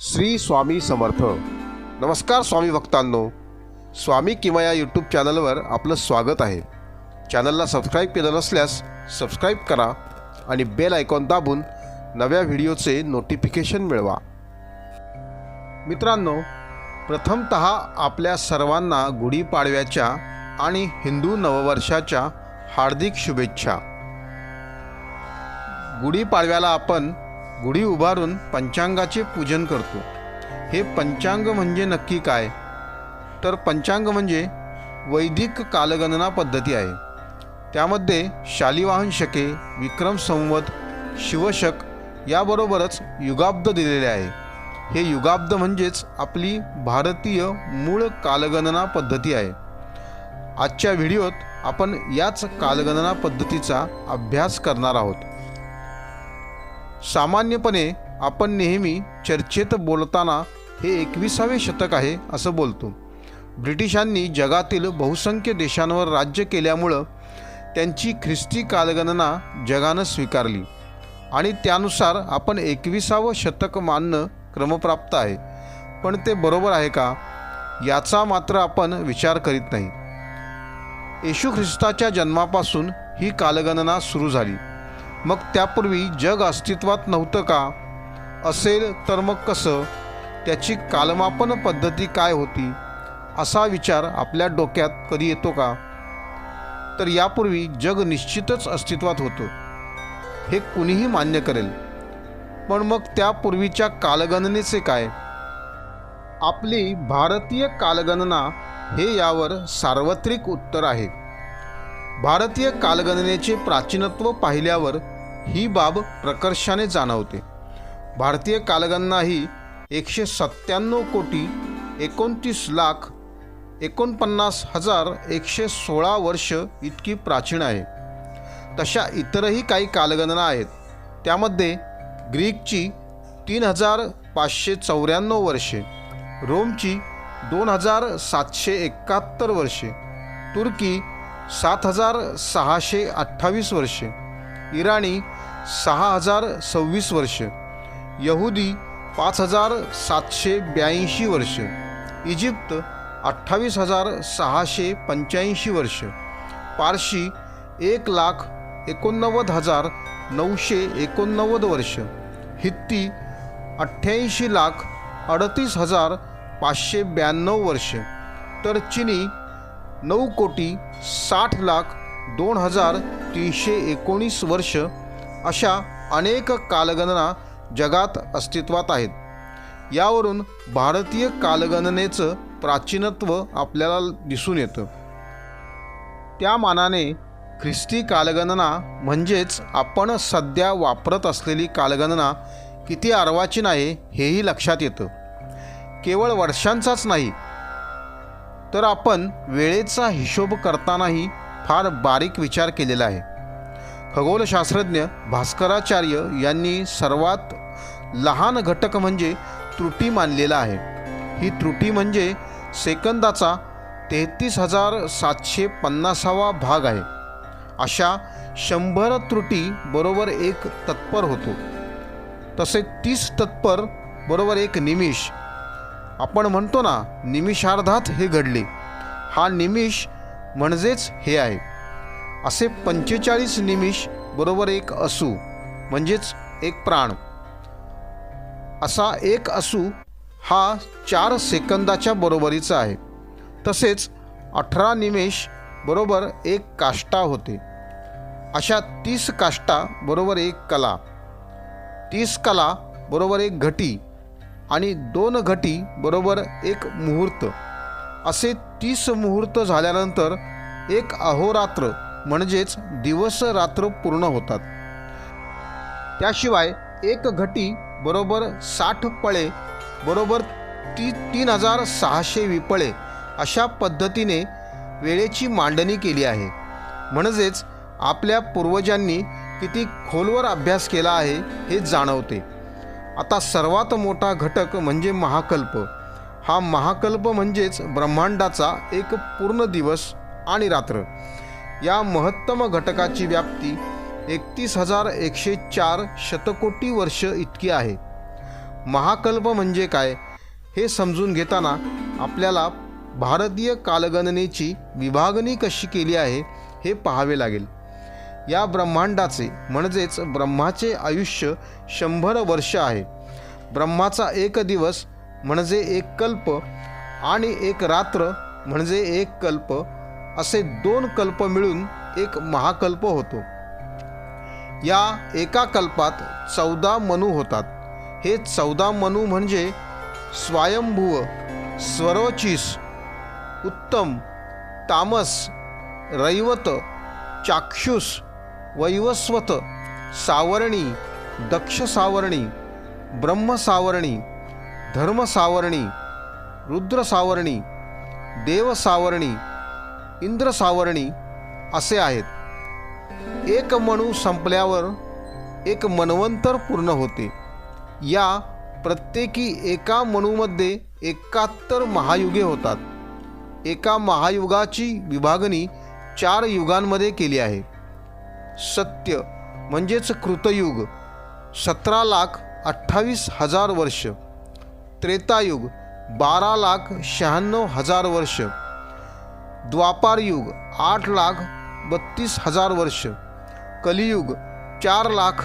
श्री स्वामी समर्थ. नमस्कार स्वामी भक्तांनो स्वामी किंवा या यूट्यूब चॅनलवर आपलं स्वागत आहे. चॅनलला सबस्क्राईब केलं नसल्यास सबस्क्राईब करा आणि बेल आयकॉन दाबून नव्या व्हिडिओचे नोटिफिकेशन मिळवा. मित्रांनो प्रथमत आपल्या सर्वांना गुढीपाडव्याच्या आणि हिंदू नववर्षाच्या हार्दिक शुभेच्छा. गुढीपाडव्याला आपण गुढी उभारून पंचांगाचे पूजन करतो. हे पंचांग म्हणजे नक्की काय? तर पंचांग म्हणजे वैदिक कालगणना पद्धती आहे. त्यामध्ये शालिवाहन शके विक्रम संवत शिवशक याबरोबरच युगाब्द दिलेले आहे. हे युगाब्द म्हणजेच आपली भारतीय मूळ कालगणना पद्धती आहे. आजच्या व्हिडिओत आपण याच कालगणना पद्धतीचा अभ्यास करणार आहोत. सामान्यपणे आपण नेहमी चर्चेत बोलताना हे एकविसावे शतक आहे असं बोलतो. ब्रिटिशांनी जगातील बहुसंख्य देशांवर राज्य केल्यामुळं त्यांची ख्रिस्ती कालगणना जगानं स्वीकारली. आणि त्यानुसार आपण एकविसावं शतक मानणं क्रमप्राप्त आहे. पण ते बरोबर आहे का? याचा मात्र आपण विचार करीत नाही. येशू ख्रिस्ताच्या जन्मापासून ही कालगणना सुरू झाली. मग त्यापूर्वी जग अस्तित्वात नव्हतं का? असेल तर मग कसं? त्याची कालमापन पद्धती काय होती? असा विचार आपल्या डोक्यात कधी येतो का? तर यापूर्वी जग निश्चितच अस्तित्वात होतं. हे कुणीही मान्य करेल. पण मग त्यापूर्वीच्या कालगणनेचे काय? आपली भारतीय कालगणना हे यावर सार्वत्रिक उत्तर आहे. भारतीय कालगणनेचे प्राचीनत्व पाहिल्यावर ही बाब प्रकर्षाने जाणवते. भारतीय कालगणना ही एकशे सत्त्याण्णव कोटी एकोणतीस लाख एकोणपन्नास हजार एकशे सोळा वर्ष इतकी प्राचीन आहे. तशा इतरही काही कालगणना आहेत. त्यामध्ये ग्रीकची तीन हजार पाचशे चौऱ्याण्णव वर्षे रोमची दोन हजार सातशे एकाहत्तर वर्षे तुर्की सात हजार सहाशे अठ्ठावीस वर्षे इराणी सहा हजार सव्वीस वर्ष. यहुदी पाच हजार सातशे ब्याऐंशी वर्ष. इजिप्त अठ्ठावीस हजार सहाशे पंच्याऐंशी वर्ष. पारशी एक लाख एकोणनव्वद हजार नऊशे एकोणनव्वद वर्ष. हित्ती अठ्ठ्याऐंशी लाख अडतीस हजार पाचशे ब्याण्णव वर्ष. तर चिनी नऊ कोटी साठ लाख दोन हजार तीनशे एकोणीस वर्ष. अशा अनेक कालगणना जगात अस्तित्वात आहेत. यावरून भारतीय कालगणनेचं प्राचीनत्व आपल्याला दिसून येतं. त्या मानाने ख्रिस्ती कालगणना म्हणजेच आपण सध्या वापरत असलेली कालगणना किती अर्वाचीन आहे हेही लक्षात येतं. केवळ वर्षांचाच नाही तर आपण वेळेचा हिशोब करतानाही फार बारीक विचार केलेला आहे. खगोलशास्त्रज्ञ भास्कराचार्य यांनी सर्वात लहान घटक म्हणजे त्रुटी मानलेला आहे. ही त्रुटी म्हणजे सेकंदाचा तेहतीस हजार सातशे पन्नासावा भाग आहे. अशा शंभर त्रुटी बरोबर एक तत्पर होतो. तसे तीस तत्पर बरोबर एक निमिष. आपण म्हणतो ना निमिषार्धात हे घडले. हा निमिष म्हणजेच हे आहे. असे पंचेचाळीस निमिष बरोबर एक असू म्हणजेच एक प्राण. असा एक असू हा चार सेकंदाच्या बरोबरीचा आहे. तसेच अठरा निमेष बरोबर एक काष्टा होते. अशा तीस काष्टा बरोबर एक कला. तीस कला बरोबर एक घटी आणि दोन घटी बरोबर एक मुहूर्त. असे तीस मुहूर्त झाल्यानंतर एक अहोरात्र म्हणजेच दिवस रात्र पूर्ण होतात. त्याशिवाय एक घटी बरोबर साठ पळे बरोबर ती तीन हजार सहाशे विपळे अशा पद्धतीने वेळेची मांडणी केली आहे. म्हणजेच आपल्या पूर्वजांनी किती खोलवर अभ्यास केला आहे हे जाणवते. आता सर्वात मोठा घटक म्हणजे महाकल्प. हा महाकल्प म्हणजेच ब्रह्मांडाचा एक पूर्ण दिवस आणि रात्र. या महत्तम घटकाची व्याप्ती एकतीस हजार एकशे चार शतकोटी वर्ष इतकी आहे. महाकल्प म्हणजे काय हे समजून घेताना आपल्याला भारतीय कालगणनेची विभागणी कशी केली आहे हे पाहावे लागेल. या ब्रह्मांडाचे म्हणजेच ब्रह्माचे आयुष्य शंभर वर्ष आहे. ब्रह्माचा एक दिवस म्हणजे एक कल्प आणि एक रात्र म्हणजे एक कल्प असे दोन कल्प मिळून एक महाकल्प होतो. या एका कल्पात चौदा मनू होतात. हे चौदा मनू म्हणजे स्वयंभुव स्वरोचिस उत्तम तामस रैवत चाक्षुष वैवस्वत सावरणी दक्ष सावरणी ब्रह्मसावरणी धर्मसावरणी रुद्रसावरणी देवसावरणी इंद्र सावरणी असे आहेत. एक मणू संपल्यावर एक मनवंतर पूर्ण होते. या प्रत्येकी एका मणूमध्ये एकाहत्तर महायुगे होतात. एका महायुगाची विभागणी चार युगांमध्ये केली आहे. सत्य म्हणजेच कृतयुग सतरा लाख अठ्ठावीस हजार वर्ष. त्रेतायुग बारा लाख शहाण्णव हजार वर्ष. द्वापारयुग आठ लाख बत्तीस हजार वर्ष. कलियुग चार लाख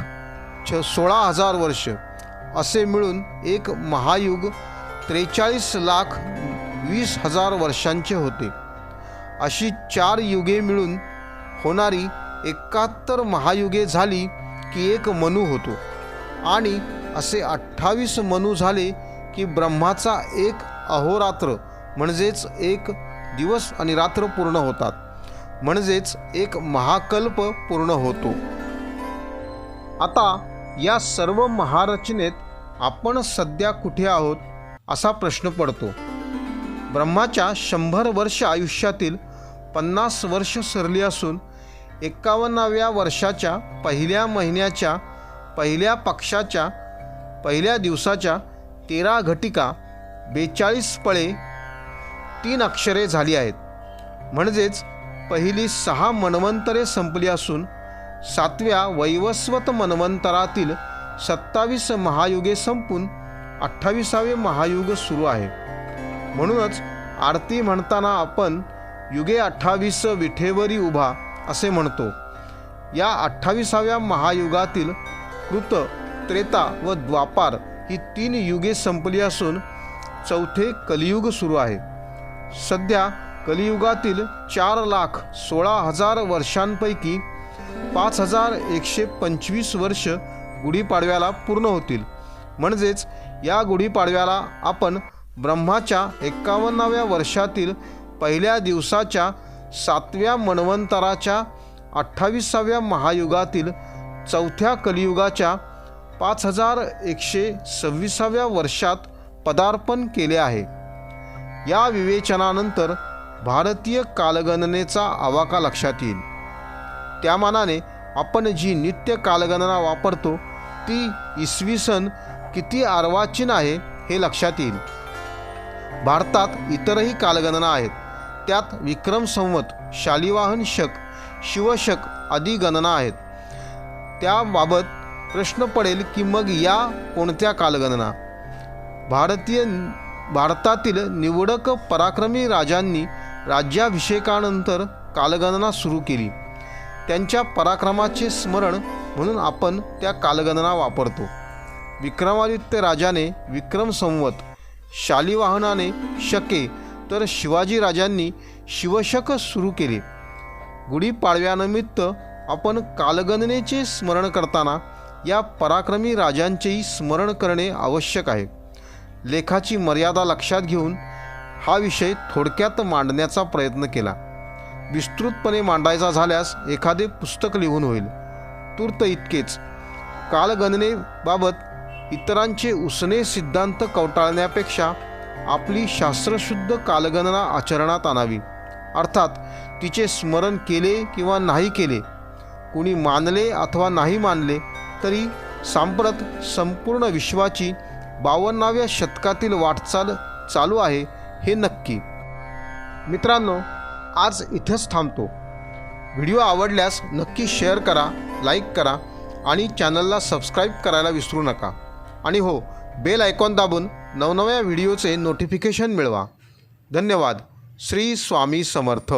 छ सोळा हजार वर्ष. असे मिळून एक महायुग त्रेचाळीस लाख वीस हजार वर्षांचे होते. अशी चार युगे मिळून होणारी एकाहत्तर महायुगे झाली की एक मनू होतो. आणि असे अठ्ठावीस मनू झाले की ब्रह्माचा एक अहोरात्र म्हणजेच एक दिवस आणि रात्र पूर्ण होतात. म्हणजेच एक महाकल्प पूर्ण होतो. आता या सर्व महारचनेत आपण सध्या कुठे आहोत? असा प्रश्न पडतो. ब्रह्माच्या शंभर वर्ष आयुष्यातील पन्नास वर्ष सरली असून एक्कावन्नाव्या वर्षाच्या पहिल्या महिन्याच्या पहिल्या पक्षाच्या पहिल्या दिवसाच्या तेरा घटिका बेचाळीस पळे तीन अक्षरे झाली आहेत. म्हणजेच पहिली सहा मन्वंतरे संपली असून सातव्या वैवस्वत मन्वंतरातील सत्तावीस महायुगे संपून अठ्ठावीसावे महायुग सुरू आहे. म्हणूनच आरती म्हणताना आपण युगे अठ्ठावीस विठेवरी उभा असे म्हणतो. या अठ्ठावीसाव्या महायुगातील कृत त्रेता व द्वापार ही तीन युगे संपली असून चौथे कलियुग सुरू आहे. सध्या कलियुगातील चार लाख सोळा हजार वर्षांपैकी पाच हजार एकशे पंचवीस वर्ष गुढीपाडव्याला पूर्ण होतील. म्हणजेच या गुढीपाडव्याला आपण ब्रह्माच्या एक्कावन्नाव्या वर्षातील पहिल्या दिवसाच्या सातव्या मन्वंतराच्या अठ्ठावीसाव्या महायुगातील चौथ्या कलियुगाच्या पाच हजार एकशे सव्वीसाव्या वर्षात पदार्पण केले आहे. या विवेचनानंतर भारतीय कालगणनेचा आवाका लक्षात येईल. त्या मानाने आपण जी नित्य कालगणना वापरतो ती इसवी सन किती अर्वाचीन आहे हे लक्षात येईल. भारतात इतरही कालगणना आहेत. त्यात विक्रम संवत शालिवाहन शक शिवशक आदी गणना आहेत. त्याबाबत प्रश्न पडेल की मग या कोणत्या कालगणना? भारतीय भारतातील निवडक पराक्रमी राजांनी राज्याभिषेकानंतर कालगणना सुरू केली. त्यांच्या पराक्रमाचे स्मरण म्हणून आपण त्या कालगणना वापरतो. विक्रमादित्य राजाने विक्रम संवत शालिवाहनाने शके तर शिवाजी राजांनी शिवशक सुरू केले. गुढीपाडव्यानिमित्त आपण कालगणनेचे स्मरण करताना या पराक्रमी राजांचेही स्मरण करणे आवश्यक आहे. लेखाची मर्यादा लक्षात घेऊन हा विषय थोडक्यात मांडण्याचा प्रयत्न केला. विस्तृतपणे मांडायचा झाल्यास एखादे पुस्तक लिहून होईल. तूर्त इतकेच. कालगणनेबाबत इतरांचे उसने सिद्धांत कवटाळण्यापेक्षा आपली शास्त्रशुद्ध कालगणना आचरणात आणावी. अर्थात तिचे स्मरण केले किंवा नाही केले कुणी मानले अथवा नाही मानले तरी सांप्रत संपूर्ण विश्वाची बावन्नाव्या शतकातील वाटचाल चालू आहे हे नक्की. मित्रांनो आज इथेच थांबतो. व्हिडिओ आवडल्यास नक्की शेअर करा लाईक करा आणि चॅनलला सबस्क्राईब करायला विसरू नका. आणि हो बेल आयकॉन दाबून नवनव्या व्हिडिओचे नोटिफिकेशन मिळवा. धन्यवाद. श्री स्वामी समर्थ.